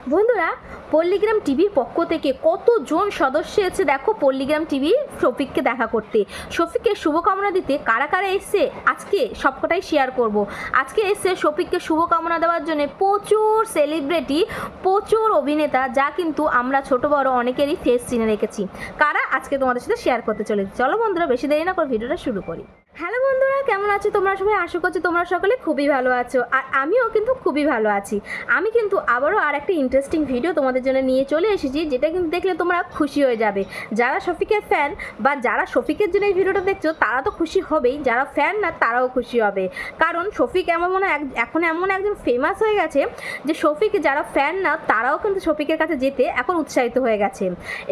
বন্ধুরা, পল্লীগ্রাম টিভির পক্ষ থেকে কতজন সদস্য এসে দেখো পল্লীগ্রাম টিভি শফিককে দেখা করতে। শফিককে শুভকামনা দিতে কারা কারা এসছে? আজকে সবকটাই শেয়ার করব। আজকে এসছে শফিককে শুভকামনা দেওয়ার জন্য প্রচুর সেলিব্রিটি প্রচুর অভিনেতা, যা কিন্তু আমরা ছোট, বড় অনেকেরই ফেস চিনে রেখেছি। কারা? আজকে তোমাদের সাথে শেয়ার করতে চলেছি। চলো বন্ধুরা, বেশি দেরি না করে ভিডিওটা শুরু করি। হ্যালো বন্ধুরা কেমন আছো? তোমরা সবাই আশা করছি তোমরা সকলে খুবই ভালো আছো। আর আমিও কিন্তু খুবই ভালো আছি। আমি কিন্তু আবারও আর একটা ইন্টারেস্টিং ভিডিও তোমাদের জন্য নিয়ে চলে এসেছি, যেটা কিন্তু দেখলে তোমরা খুশি হয়ে যাবে। যারা শফিকের ফ্যান বা যারা শফিকের জন্য এই ভিডিওটা দেখছ, তারা তো খুশি হবেই। যারা ফ্যান না, তারাও খুশি হবে। কারণ শফিক এমন মনে এখন এমন একজন ফেমাস হয়ে গেছে যে শফিক যারা ফ্যান না, তারাও কিন্তু শফিকের কাছে যেতে এখন উৎসাহিত হয়ে গেছে।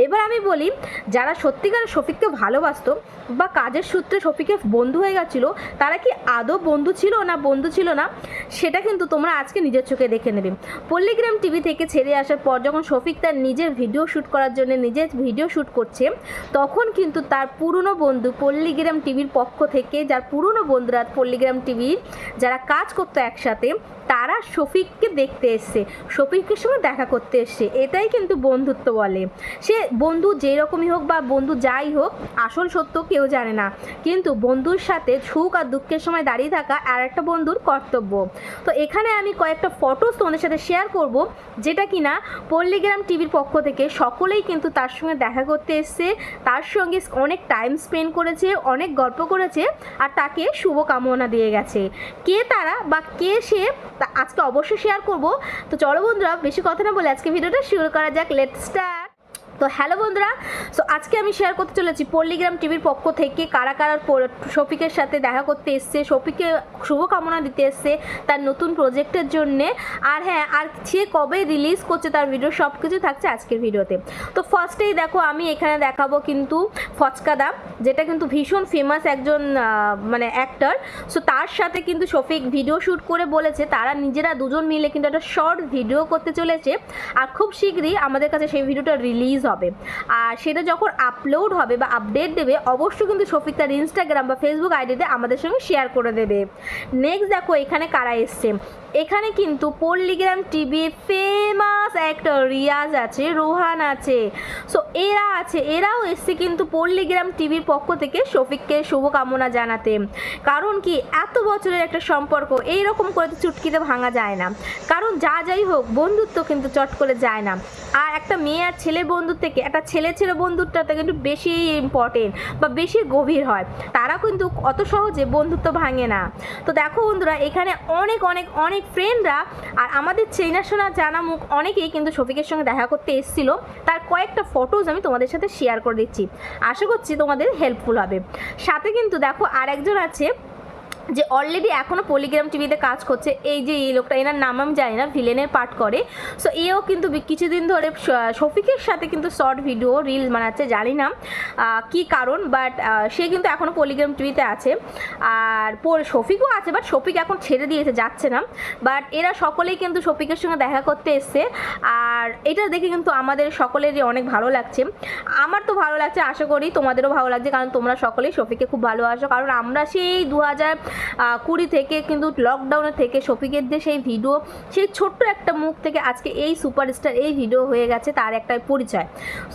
এবার আমি বলি, যারা সত্যিকার শফিককে ভালোবাসতো বা কাজের সূত্রে শফিকের বন্ধু হয়ে গেছিল তারা কি আদৌ বন্ধু ছিল না বন্ধু ছিল না? সেটা কিন্তু তোমরা আজকে নিজের চোখে দেখে নেবে। পল্লিগ্রাম টিভি থেকে ছেড়ে আসার পর যখন শফিক তার নিজের ভিডিও শ্যুট করার জন্য নিজের ভিডিও শ্যুট করছে, তখন কিন্তু তার পুরনো বন্ধু পল্লিগ্রাম টিভির পক্ষ থেকে, যার পুরনো বন্ধুরা পল্লিগ্রাম টিভির যারা কাজ করতো একসাথে তারা শফিককে দেখতে এসছে শফিকের সঙ্গে দেখা করতে এসছে, এটাই কিন্তু বন্ধুত্ব বলে। সে বন্ধু যেই রকমই হোক বা বন্ধু যাই হোক, আসল সত্য কেউ জানে না। কিন্তু বন্ধুর সাথে সুখ আর দুঃখের সময় দাঁড়িয়ে থাকা আর একটা বন্ধুর কর্তব্য। তো এখানে আমি কয়েকটা ফটোস তোমাদের সাথে শেয়ার করব, যেটা কিনা পল্লীগ্রাম টিভির পক্ষ থেকে সকলেই কিন্তু তার সঙ্গে দেখা করতে এসছে, তার সঙ্গে অনেক টাইম স্পেন্ড করেছে, অনেক গল্প করেছে, আর তাকে শুভকামনা দিয়ে গেছে। কে তারা বা কে সে তা আজকে অবশ্যই শেয়ার করব। তো চলো বন্ধুরা, বেশি কথা না বলে আজকে ভিডিওটা শুরু করা যাক। লেট স্টার্ট তো হ্যালো বন্ধুরা সো আজকে আমি শেয়ার করতে চলেছি পল্লীগ্রাম টিভির পক্ষ থেকে কারা কারা শফিকের সাথে দেখা করতে এসছে, শফিককে শুভকামনা দিতে এসছে তার নতুন প্রজেক্টের জন্যে। আর হ্যাঁ আর সে কবে রিলিজ করছে তার ভিডিও সব কিছু থাকছে আজকের ভিডিওতে তো ফার্স্টেই দেখো, আমি এখানে দেখাবো কিন্তু ফচকাদা যেটা কিন্তু ভীষণ ফেমাস একজন মানে অ্যাক্টর সো তার সাথে কিন্তু শফিক ভিডিও শ্যুট করে বলেছে, তারা নিজেরা দুজন মিলে কিন্তু একটা শর্ট ভিডিও করতে চলেছে। আর খুব শীঘ্রই আমাদের কাছে সেই ভিডিওটা রিলিজ হবে। আর সেটা যখন আপলোড হবে বা আপডেট দেবে, অবশ্যই কিন্তু শফিক তার ইনস্টাগ্রাম বা ফেসবুক আইডিতে আমাদের সঙ্গে শেয়ার করে দেবে। নেক্সট দেখো এখানে কারা এসছে। এখানে কিন্তু পল্লীগ্রাম টিভি ফেমাস একটা রিয়াজ আছে, রোহান আছে। সো এরা আছে, এরাও এসছে কিন্তু পল্লীগ্রাম টিভির পক্ষ থেকে শফিককে শুভকামনা জানাতে। কারণ কি, এত বছরের একটা সম্পর্ক এই রকম করে চুটকিতে ভাঙা যায় না। কারণ যা যাই হোক, বন্ধুত্ব কিন্তু চট করে যায় না। আর একটা মেয়ে আর ছেলের বন্ধুর থেকে, একটা ছেলে ছেলে বন্ধুত্বটা কিন্তু বেশি ইম্পর্টেন্ট বা বেশি গভীর হয়। তারা কিন্তু অত সহজে বন্ধুত্ব ভাঙে না। তো দেখো বন্ধুরা, এখানে অনেক অনেক অনেক ফ্রেন্ডরা আর আমাদের চেনাশোনা জানা মুখ অনেকেই কিন্তু শফিকের সঙ্গে দেখা করতে এসেছিল। তার কয়েকটা ফটোজ আমি তোমাদের সাথে শেয়ার করে দিচ্ছি। আশা করছি তোমাদের হেল্পফুল হবে। সাথে কিন্তু দেখো আর একজন আছে যে অলরেডি এখনও পলিগ্রাম টিভিতে কাজ করছে, এই যে এই লোকটা, এনার নাম আমি জানি না ভিলেনের পার্ট করে। সো এও কিন্তু কিছুদিন ধরে শফিকের সাথে কিন্তু শর্ট ভিডিও রিল বানাচ্ছে, জানি না কি কারণ বাট সে কিন্তু এখনও পলিগ্রাম টিভিতে আছে। আর শফিকও আছে বাট শফিক এখন ছেড়ে দিয়েছে, যাচ্ছে না। বাট এরা সকলেই কিন্তু শফিকের সঙ্গে দেখা করতে এসছে। আর এটা দেখে কিন্তু আমাদের সকলেরই অনেক ভালো লাগছে। আমার তো ভালো লাগছে, আশা করি তোমাদেরও ভালো লাগছে, কারণ তোমরা সকলেই শফিককে খুব ভালোবাসো। কারণ আমরা সেই দু হাজার কুড়ি থেকে কিন্তু লকডাউনের থেকে শফিকের যে সেই ভিডিও সেই ছোট্ট একটা মুখ থেকে আজকে এই সুপারস্টার এই ভিডিও হয়ে গেছে তার একটা পরিচয়।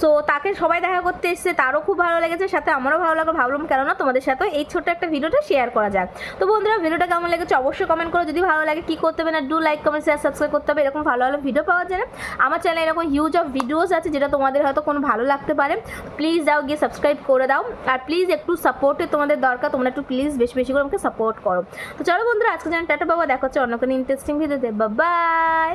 সো তাকে সবাই দেখা করতে এসছে, তারও খুব ভালো লেগেছে, সাথে আমারও ভালো লাগল, ভাবলাম কেননা তোমাদের সাথেও এই ছোট্ট একটা ভিডিওটা শেয়ার করা যাক। তো বন্ধুরা ভিডিওটা কেমন লেগেছে অবশ্যই কমেন্ট করো, যদি ভালো লাগে কি করতে হবে না do like comment share subscribe করতে হবে, এরকম ভালো ভালো ভিডিও পাওয়ার জন্য আমার চ্যানেলে এরকম হিউজ অফ ভিডিওস আছে যেটা তোমাদের হয়তো কোনো ভালো লাগতে পারে। প্লিজ যাও গিয়ে সাবস্ক্রাইব করে দাও, আর প্লিজ একটু সাপোর্টে তোমাদের দরকার, তোমরা একটু প্লিজ বেশি বেশি করে আমাকে সাপোর্ট করো। তো চলো বন্ধুরা আজকে যেন টাটা বাবা, দেখা হচ্ছে অন্য কোনো ইন্টারেস্টিং ভিডিওতে বাই